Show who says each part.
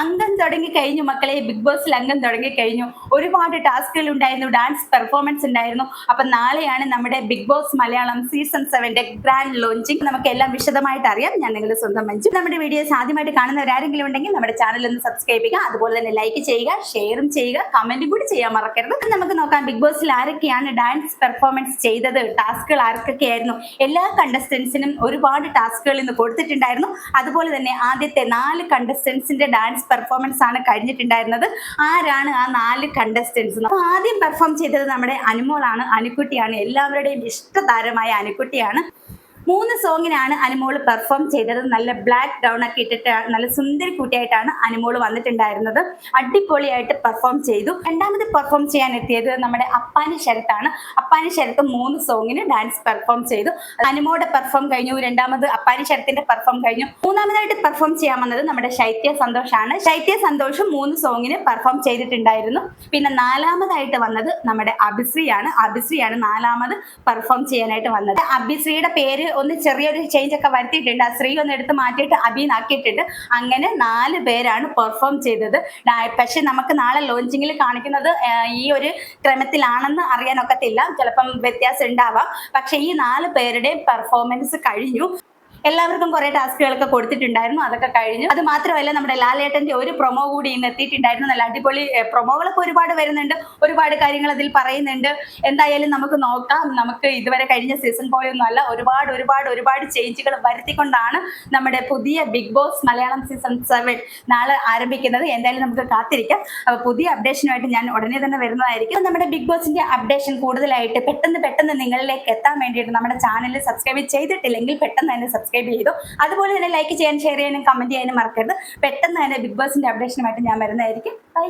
Speaker 1: അംഗം തുടങ്ങി കഴിഞ്ഞു മക്കളെ. ബിഗ് ബോസിൽ അംഗം തുടങ്ങി കഴിഞ്ഞു. ഒരുപാട് ടാസ്കുകൾ ഉണ്ടായിരുന്നു. ഡാൻസ് പെർഫോമൻസ് ഉണ്ടായിരുന്നു. അപ്പൊ നാളെയാണ് നമ്മുടെ ബിഗ് ബോസ് മലയാളം സീസൺ സെവന്റെ ഗ്രാൻഡ് ലോഞ്ചിങ്. നമുക്ക് എല്ലാം വിശദമായിട്ട് അറിയാം. ഞാൻ നിങ്ങളുടെ സ്വന്തം മനസ്സിൽ നമ്മുടെ വീഡിയോസ് ആദ്യമായിട്ട് കാണുന്നവരാരെങ്കിലും ഉണ്ടെങ്കിൽ നമ്മുടെ ചാനൽ ഒന്ന് സബ്സ്ക്രൈബ് ചെയ്യുക. അതുപോലെ തന്നെ ലൈക്ക് ചെയ്യുക ഷെയറും ചെയ്യുക കമന്റും കൂടി ചെയ്യാൻ മറക്കരുത്. നമുക്ക് നോക്കാം ബിഗ് ബോസിൽ ആരൊക്കെയാണ് ഡാൻസ് പെർഫോമൻസ് ചെയ്തത്? ടാസ്കുകൾ ആർക്കൊക്കെയായിരുന്നു എല്ലാ കണ്ടസ്റ്റൻസിനും ഒരുപാട് ടാസ്കുകൾ ഇന്ന് കൊടുത്തിട്ടുണ്ടായിരുന്നു. അതുപോലെ തന്നെ ആദ്യത്തെ നാല് കണ്ടസ്റ്റൻസിന്റെ ഡാൻസ് പെർഫോമൻസ് ആണ് കഴിഞ്ഞിട്ടുണ്ടായിരുന്നത്. ആരാണ് ആ നാല് കണ്ടസ്റ്റൻസ് ആദ്യം പെർഫോം ചെയ്തത് നമ്മുടെ അനുമോളാണ് അനുക്കുട്ടിയാണ് എല്ലാവരുടെയും ഇഷ്ടതാരമായ അനുക്കുട്ടിയാണ് മൂന്ന് സോങ്ങിനാണ് അനുമോൾ പെർഫോം ചെയ്തത്. നല്ല ബ്ലാക്ക് ഡൗൺ ഒക്കെ ഇട്ടിട്ട് നല്ല സുന്ദരി കുട്ടിയായിട്ടാണ് അനുമോൾ വന്നിട്ടുണ്ടായിരുന്നത്. അടിപൊളിയായിട്ട് പെർഫോം ചെയ്തു. രണ്ടാമത് പെർഫോം ചെയ്യാൻ എത്തിയത് നമ്മുടെ അപ്പാനി ശരത്താണ്. അപ്പാനി ശരത്ത് മൂന്ന് സോങ്ങിന് ഡാൻസ് പെർഫോം ചെയ്തു. അനുമോടെ പെർഫോം കഴിഞ്ഞു രണ്ടാമത് അപ്പാനി ശരത്തിന്റെ പെർഫോം കഴിഞ്ഞു. മൂന്നാമതായിട്ട് പെർഫോം ചെയ്യാൻ വന്നത് നമ്മുടെ ശൈത്യ സന്തോഷാണ്. ശൈത്യ സന്തോഷം മൂന്ന് സോങ്ങിന് പെർഫോം ചെയ്തിട്ടുണ്ടായിരുന്നു. പിന്നെ നാലാമതായിട്ട് വന്നത് നമ്മുടെ അഭിശ്രീയാണ്. അഭിശ്രീയാണ് നാലാമത് പെർഫോം ചെയ്യാനായിട്ട് വന്നത്. അഭിശ്രീയുടെ പേര് ഒന്ന് ചെറിയൊരു ചേഞ്ച് ഒക്കെ വരുത്തിയിട്ടുണ്ട്. ആ സ്ത്രീ ഒന്ന് എടുത്ത് മാറ്റിയിട്ട് അഭിനാക്കിയിട്ടുണ്ട് അങ്ങനെ നാല് പേരാണ് പെർഫോം ചെയ്തത്. പക്ഷെ നമുക്ക് നാളെ ലോഞ്ചിങ്ങിൽ കാണിക്കുന്നത് ഈ ഒരു ക്രമത്തിലാണെന്ന് അറിയാനൊക്കത്തില്ല ചിലപ്പം വ്യത്യാസം ഉണ്ടാവാം. പക്ഷെ ഈ നാല് പേരുടെയും പെർഫോമൻസ് കഴിഞ്ഞു. എല്ലാവർക്കും കുറെ ടാസ്കുകളൊക്കെ കൊടുത്തിട്ടുണ്ടായിരുന്നു അതൊക്കെ കഴിഞ്ഞു. അത് മാത്രമല്ല നമ്മുടെ ലാലേട്ടന്റെ ഒരു പ്രൊമോ കൂടി ഇന്ന് എത്തിയിട്ടുണ്ടായിരുന്നു. നല്ല അടിപൊളി പ്രൊമോകളൊക്കെ ഒരുപാട് വരുന്നുണ്ട് ഒരുപാട് കാര്യങ്ങൾ അതിൽ പറയുന്നുണ്ട്. എന്തായാലും നമുക്ക് നോക്കാം. നമുക്ക് ഇതുവരെ കഴിഞ്ഞ സീസൺ പോയൊന്നും അല്ല ഒരുപാട് ഒരുപാട് ഒരുപാട് ചേഞ്ചുകൾ വരുത്തിക്കൊണ്ടാണ് നമ്മുടെ പുതിയ Bigg Boss Malayalam season seven നാളെ ആരംഭിക്കുന്നത്. എന്തായാലും നമുക്ക് കാത്തിരിക്കാം. അപ്പൊ പുതിയ അപ്ഡേഷനുമായിട്ട് ഞാൻ ഉടനെ തന്നെ വരുന്നതായിരിക്കും. നമ്മുടെ ബിഗ് ബോസിന്റെ അപ്ഡേഷൻ കൂടുതലായിട്ട് പെട്ടെന്ന് പെട്ടെന്ന് നിങ്ങളിലേക്ക് എത്താൻ വേണ്ടിയിട്ട് നമ്മുടെ ചാനൽ സബ്സ്ക്രൈബ് ചെയ്തിട്ടില്ലെങ്കിൽ പെട്ടെന്ന് തന്നെ സബ്സ്ക്രൈബ് ചെയ്തു. അതുപോലെ തന്നെ ലൈക്ക് ചെയ്യാനും ഷെയർ ചെയ്യാനും കമന്റ് ചെയ്യാനും മറക്കരുത്. പെട്ടെന്ന് തന്നെ ബിഗ് ബോസിന്റെ അപ്ഡേഷനുമായിട്ട് ഞാൻ വരുന്നതായിരിക്കും. ബൈ